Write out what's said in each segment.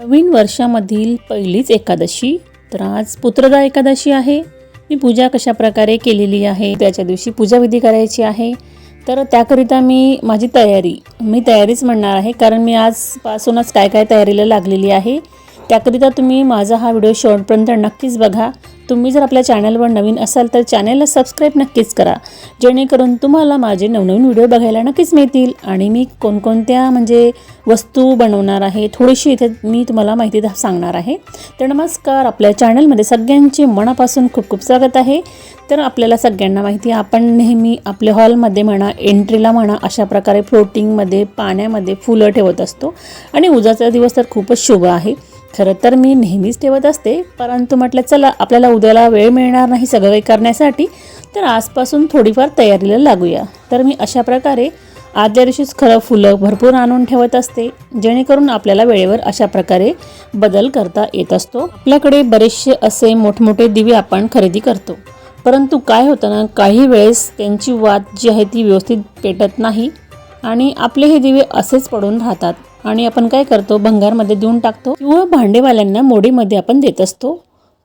नवीन वर्षामधील पहिलीच एकादशी तर आज पुत्रदा एकादशी आहे. मी पूजा कशा प्रकारे केलेली आहे त्याच्या दिवशी पूजाविधी करायची आहे. तर त्याकरिता मी माझी तयारी मी तयारीच म्हणणार आहे. कारण मी आजपासूनच काय काय तयारीला लागलेली आहे. त्याकरिता तुम्ही माझा हा व्हिडिओ शेवटपर्यंत नक्कीच बघा. तुम्ही जर आपल्या चॅनलवर नवीन असाल तर चॅनलला सबस्क्राईब नक्कीच करा. जेणेकरून तुम्हाला माझे नवनवीन व्हिडिओ बघायला नक्कीच मिळतील. आणि मी कोणकोणत्या म्हणजे वस्तू बनवणार आहे थोडीशी इथे मी तुम्हाला माहिती सांगणार आहे. तर नमस्कार आपल्या चॅनलमध्ये सगळ्यांचे मनापासून खूप खूप स्वागत आहे. तर आपल्याला सगळ्यांना माहिती आहे आपण नेहमी आपल्या हॉलमध्ये म्हणा एंट्रीला म्हणा अशा प्रकारे फ्लोटिंगमध्ये पाण्यामध्ये फुलं ठेवत असतो. आणि उद्याचा दिवस तर खूपच शुभ आहे. खरं तर मी नेहमीच ठेवत असते परंतु म्हटलं चला आपल्याला उद्याला वेळ मिळणार नाही सगळं काही करण्यासाठी तर आजपासून थोडीफार तयारीला लागूया. तर मी अशा प्रकारे आदल्या दिवशीच खरं फुलं भरपूर आणून ठेवत असते जेणेकरून आपल्याला वेळेवर अशा प्रकारे बदल करता येत असतो. आपल्याकडे बरेचसे असे मोठमोठे दिवे आपण खरेदी करतो परंतु काय होतं ना काही वेळेस त्यांची वात जी आहे ती व्यवस्थित पेटत नाही आणि आपले हे दिवे असेच पडून राहतात. आणि आपण काय करतो? भंगारमध्ये देऊन टाकतो. किंवा भांडेवाल्यांना मोडीमध्ये आपण देत असतो.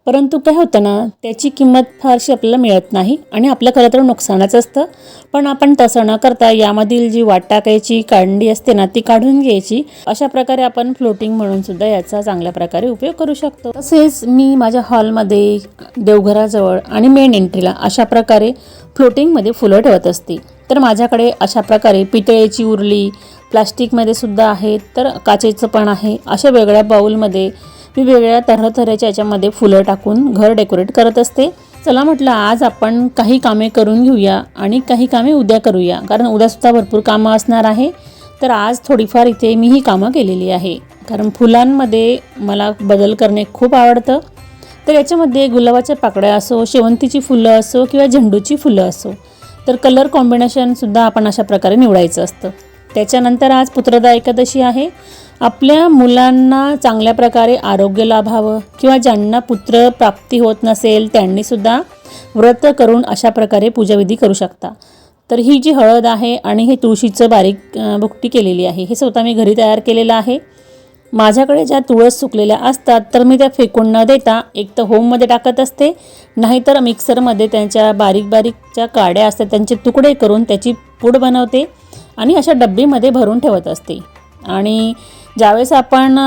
परंतु काय होतं ना त्याची किंमत फारशी आपल्याला मिळत नाही आणि आपलं खरं तर नुकसानच असतं. पण आपण तसं न करता यामधील जी वाट टाकायची कांडी असते ना ती काढून घ्यायची. अशा प्रकारे आपण फ्लोटिंग म्हणून सुद्धा याचा चांगल्या प्रकारे उपयोग करू शकतो. तसेच मी माझ्या हॉलमध्ये देवघराजवळ आणि मेन एंट्रीला अशा प्रकारे फ्लोटिंगमध्ये फुलं ठेवत असते. तर माझ्याकडे अशा प्रकारे पितळेची उरली प्लास्टिकमध्ये सुद्धा आहेत तर काचेचं पण आहे. अशा वेगळ्या बाऊलमध्ये मी वेगळ्या तऱ्हेच्या याच्यामध्ये फुलं टाकून घर डेकोरेट करत असते. चला म्हटलं आज आपण काही कामे करून घेऊया आणि काही कामे उद्या करूया कारण उद्यासुद्धा भरपूर कामं असणार आहे. तर आज थोडीफार इथे मी ही कामं केलेली आहे. कारण फुलांमध्ये मला बदल करणे खूप आवडतं. तर याच्यामध्ये गुलाबाच्या पाकळ्या असो शेवंतीची फुलं असो किंवा झेंडूची फुलं असो तर कलर कॉम्बिनेशनसुद्धा आपण अशा प्रकारे निवडायचं असतं. त्याच्यानंतर आज पुत्रदा एकादशी आहे. आपल्या मुलांना चांगल्या प्रकारे आरोग्य लाभावं किंवा ज्यांना पुत्र प्राप्ती होत नसेल त्यांनीसुद्धा व्रत करून अशा प्रकारे पूजाविधी करू शकता. तर ही जी हळद आहे आणि हे तुळशीचं बारीक भुकटी केलेली आहे हे स्वतः मी घरी तयार केलेलं आहे. माझ्याकडे ज्या तुळस सुकलेल्या असतात तर मी त्या फेकून न देता एक तर होममध्ये टाकत असते नाहीतर मिक्सरमध्ये त्यांच्या बारीक बारीकच्या काड्या असतात त्यांचे तुकडे करून त्याची पूड बनवते. आणि अशा डब्बीमध्ये भरून ठेवत असते. आणि ज्यावेळेस आपण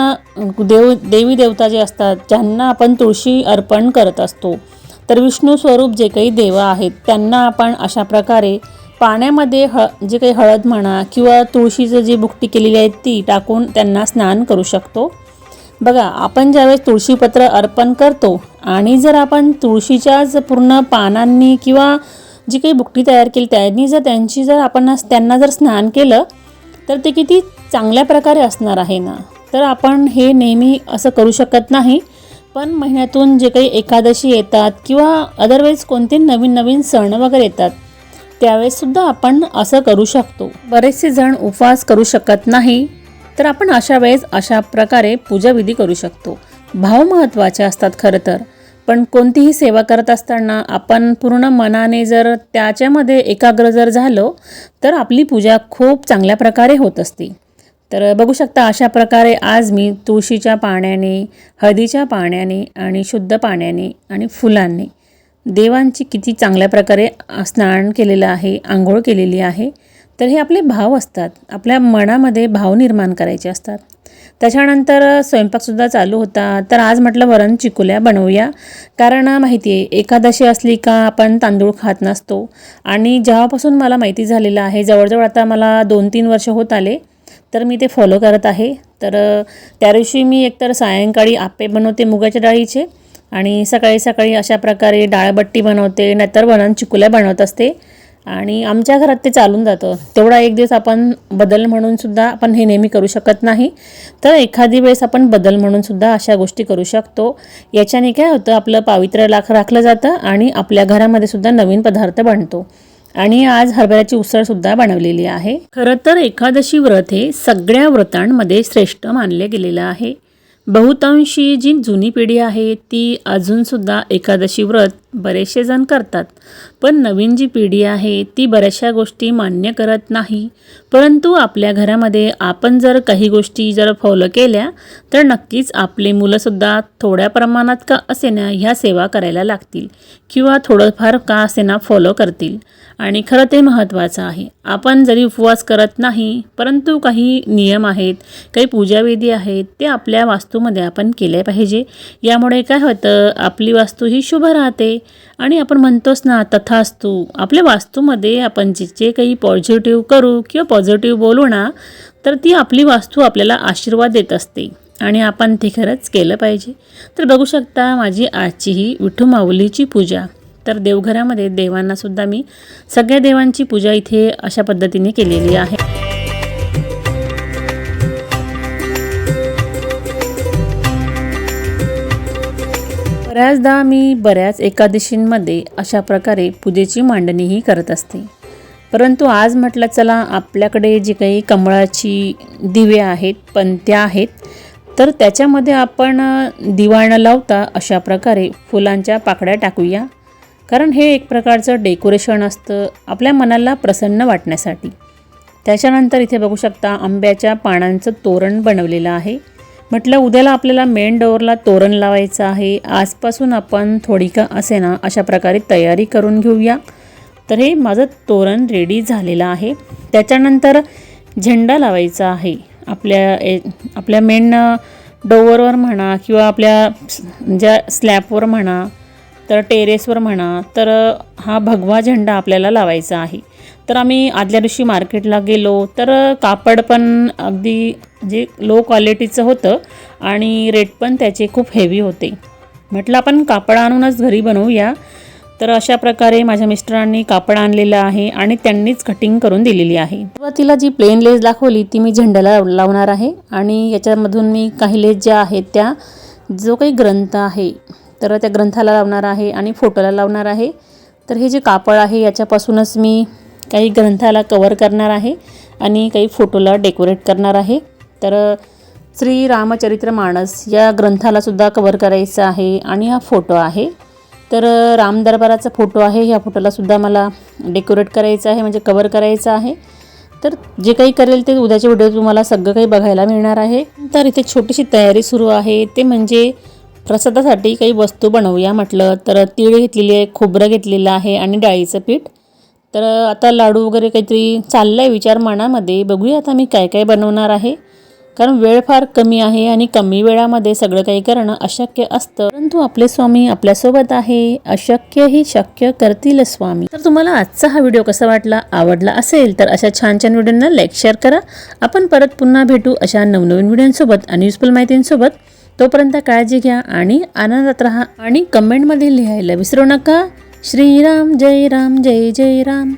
देव देवी देवता जे असतात ज्यांना आपण तुळशी अर्पण करत असतो तर विष्णू स्वरूप जे काही देव आहेत त्यांना आपण अशा प्रकारे पाण्यामध्ये ह जे काही हळद म्हणा किंवा तुळशीचं जी बुकटी केलेली आहे ती टाकून त्यांना स्नान करू शकतो. बघा आपण ज्यावेळेस तुळशीपत्र अर्पण करतो आणि जर आपण तुळशीच्याच पूर्ण पानांनी किंवा जी काही बुकटी तयार केली त्यांनी जर त्यांची जर आपण त्यांना जर स्नान केलं तर ते किती चांगल्या प्रकारे असणार आहे ना? तर आपण हे नेहमी असं करू शकत नाही. पण महिन्यातून जे काही एकादशी येतात किंवा अदरवाईज कोणते नवीन नवीन सण वगैरे येतात त्यावेळेससुद्धा आपण असं करू शकतो. बरेचसे जण उपवास करू शकत नाही तर आपण अशा वेळेस अशा प्रकारे पूजाविधी करू शकतो. भाव महत्त्वाचे असतात खरं तर. पण कोणतीही सेवा करत असताना आपण पूर्ण मनाने जर त्याच्यामध्ये एकाग्र जर झालो तर आपली पूजा खूप चांगल्या प्रकारे होत असते. तर बघू शकता अशा प्रकारे आज मी तुळशीच्या पाण्याने हळदीच्या पाण्याने आणि शुद्ध पाण्याने आणि फुलांनी देवांची किती चांगल्या प्रकारे स्नान केलेलं आहे आंघोळ केलेली आहे. तर हे आपले भाव असतात. आपल्या मनामध्ये भाव निर्माण करायचे असतात. त्याच्यानंतर स्वयंपाकसुद्धा चालू होता. तर आज म्हटलं वरण चिकुल्या बनवूया. कारण माहिती आहे एकादशी असली का आपण तांदूळ खात नसतो. आणि जेव्हापासून मला माहिती झालेलं आहे जवळजवळ आता मला दोन तीन वर्ष होत आले तर मी ते फॉलो करत आहे. तर त्या दिवशी मी एकतर सायंकाळी आप्पे बनवते मुगाच्या डाळीचे आणि सकाळी सकाळी अशा प्रकारे डाळबट्टी बनवते नाहीतर वरण चिकुल्या बनवत असते. आणि आमच्या घरात ते चालून जातं. तेवढा एक दिवस आपण बदल म्हणून सुद्धा आपण हे नेहमी करू शकत नाही. तर एखादी वेळेस आपण बदल म्हणून सुद्धा अशा गोष्टी करू शकतो. याच्याने काय होतं आपलं पावित्र्य लाख राखलं जातं आणि आपल्या घरामध्ये सुद्धा नवीन पदार्थ बनतो. आणि आज हरभऱ्याची उसळसुद्धा बनवलेली आहे. खरं तर एकादशी व्रत हे सगळ्या व्रतांमध्ये श्रेष्ठ मानले गेलेलं आहे. बहुतांशी जी जुनी पिढी आहे ती अजूनसुद्धा एकादशी व्रत बरेचसे जण करतात. पण नवीन जी पिढी आहे ती बऱ्याचशा गोष्टी मान्य करत नाही. परंतु आपल्या घरामध्ये आपण जर काही गोष्टी जर फॉलो केल्या तर नक्कीच आपले मुलंसुद्धा थोड्या प्रमाणात का असेना ह्या सेवा करायला लागतील किंवा थोडंफार का असेना फॉलो करतील. आणि खरं ते महत्त्वाचं आहे. आपण जरी उपवास करत नाही परंतु काही नियम आहेत काही पूजाविधी आहेत ते आपल्या वास्तूमध्ये आपण केले पाहिजे. यामुळे काय होतं आपली वास्तू ही शुभ राहते. आणि आपण म्हणतोच ना तथास्तू. आपल्या वास्तूमध्ये आपण जे जे काही पॉझिटिव्ह करू किंवा पॉझिटिव्ह बोलू ना तर ती आपली वास्तू आपल्याला आशीर्वाद देत असते. आणि आपण ते खरंच केलं पाहिजे. तर बघू शकता माझी आजची ही विठू माऊलीची पूजा. तर देवघरामध्ये देवांनासुद्धा मी सगळ्या देवांची पूजा इथे अशा पद्धतीने केलेली आहे. बऱ्याचदा मी बऱ्याच एकादशींमध्ये अशा प्रकारे पूजेची मांडणीही करत असते. परंतु आज म्हटलं चला आपल्याकडे जी काही कमळाची दिवे आहेत पंत्या आहेत तर त्याच्यामध्ये आपण दिवा न लावता अशा प्रकारे फुलांच्या पाकळ्या टाकूया. कारण हे एक प्रकारचं डेकोरेशन असतं आपल्या मनाला प्रसन्न वाटण्यासाठी. त्याच्यानंतर इथे बघू शकता आंब्याच्या पानांचं तोरण बनवलेलं आहे. म्हटलं उद्याला आपल्याला मेन डोअरला तोरण लावायचं आहे. आजपासून आपण थोडी का असे ना अशा प्रकारे तयारी करून घेऊया. तर हे माझं तोरण रेडी झालेलं आहे. त्याच्यानंतर झेंडा लावायचा आहे. आपल्या ए आपल्या मेन डोअरवर म्हणा किंवा आपल्या ज्या स्लॅपवर म्हणा तर टेरेसवर म्हणा तर हा भगवा झेंडा आपल्याला लावायचा आहे. तर आम्ही आदल्या दिवशी मार्केटला गेलो तर कापड पण अगदी जे लो क्वालिटीचं होतं आणि रेट पण त्याचे खूप हेवी होते. म्हटलं आपण कापड आणूनच घरी बनवूया. तर अशा प्रकारे माझ्या मिस्टरांनी कापड आणलेलं आहे आणि त्यांनीच कटिंग करून दिलेली आहे. सुरुवातीला जी प्लेन लेस दाखवली ती मी झेंड्याला लावणार आहे आणि याच्यामधून मी काही लेस ज्या आहेत त्या जो काही ग्रंथ आहे तर त्या ग्रंथाला लावणार आहे आणि फोटोला लावणार आहे. तर हे जे कापड आहे याच्यापासूनच मी काही ग्रंथाला कवर करणार आहे आणि काही फोटोला डेकोरेट करणार आहे. तर श्री रामचरित्र माणस या ग्रंथालासुद्धा कवर करायचं आहे आणि हा फोटो आहे. तर राम दरबाराचा फोटो आहे. ह्या फोटोलासुद्धा मला डेकोरेट करायचं आहे म्हणजे कवर करायचं आहे. तर जे काही करेल ते उद्याच्या व्हिडिओ तुम्हाला सगळं काही बघायला मिळणार आहे. तर इथे छोटीशी तयारी सुरू आहे. ते म्हणजे प्रसादासाठी काही वस्तू बनवूया म्हटलं. तर तीळ घेतलेली आहे खोबरं घेतलेलं आहे आणि डाळीचं पीठ. तर आता लाडू वगैरे काहीतरी चाललं आहे विचार मनामध्ये. बघूया आता मी काय काय बनवणार आहे. कारण वेळ फार कमी आहे आणि कमी वेळामध्ये सगळं काही करणं अशक्य असतं. परंतु आपले स्वामी आपल्यासोबत आहे. अशक्य ही शक्य करतील स्वामी. तर तुम्हाला आजचा हा व्हिडिओ कसा वाटला आवडला असेल तर अशा छान छान व्हिडिओंना लाईक शेअर करा. आपण परत पुन्हा भेटू अशा नवनवीन व्हिडिओंसोबत आणि युजफुल माहितींसोबत. तोपर्यंत काळजी घ्या आणि आनंदात राहा आणि कमेंटमध्ये लिहायला विसरू नका. श्रीराम जय राम जय जय राम.